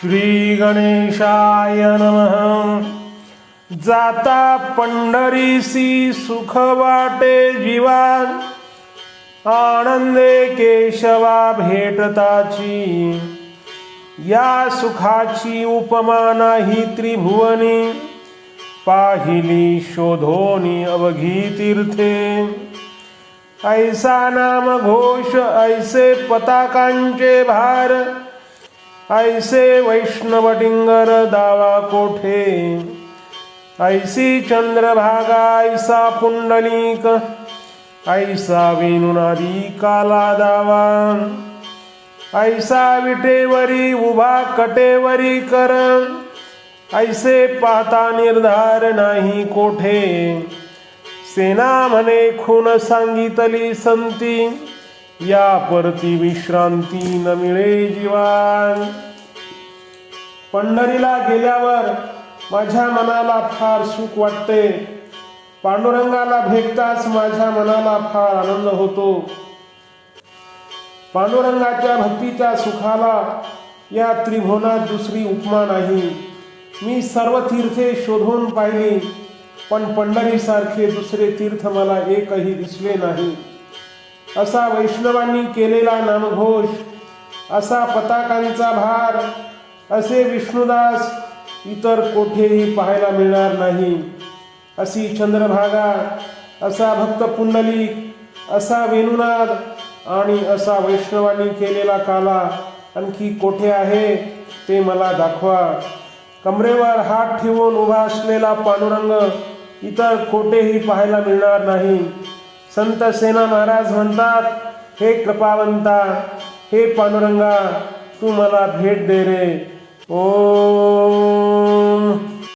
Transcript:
श्री गणेशाय नमः। जाता पंढरीसी सुख वाटे जीवा। आनंदे केशवा भेटताची। या सुखाची उपमा नाही त्रिभुवनी। पाहिली शोधोनी अवघी तीर्थे ऐसा नाम घोष ऐसे पताकांचे भार। ऐसे वैष्णव डिंगर दावा कोठे? ऐसी चंद्रभागा ऐसा पुंडलिक ऐसा वेणुनादी काला दावा ऐसा विटेवरी उभा कटेवरी कर ऐसे पाहता निर्धार नाही कोठे? सेना म्हणे खून सांगितली संती या परती विश्रांती न मिळे जीवान. पंढरीला गेल्यावर माझ्या मनाला फार सुख वाटते. पांडुरंगाला भेटताच माझ्या मनाला फार आनंद होतो. पांडुरंगाच्या भक्तीच्या सुखाला या त्रिभुवनात दुसरी उपमा नाही. मी सर्व तीर्थे शोधून पाहिली पण पंढरीसारखे दुसरे तीर्थ मला एकही दिसले नाही. असा वैष्णवांनी केलेला नामघोष असा पताकांचा भार असे विष्णुदास इतर कोठेही पाहायला मिळणार नाही. अशी चंद्रभागा असा भक्त पुंडलिक असा वेणुनाद आणि असा वैष्णवांनी केलेला काला आणखी कोठे आहे ते मला दाखवा. कमरेवर हात ठेवून उभा असलेला पांडुरंग इतर कोठेही पाहायला मिळणार नाही. संत सेना महाराज म्हणतात हे कृपावंता हे पांडुरंगा तू मला भेट दे रे. ओ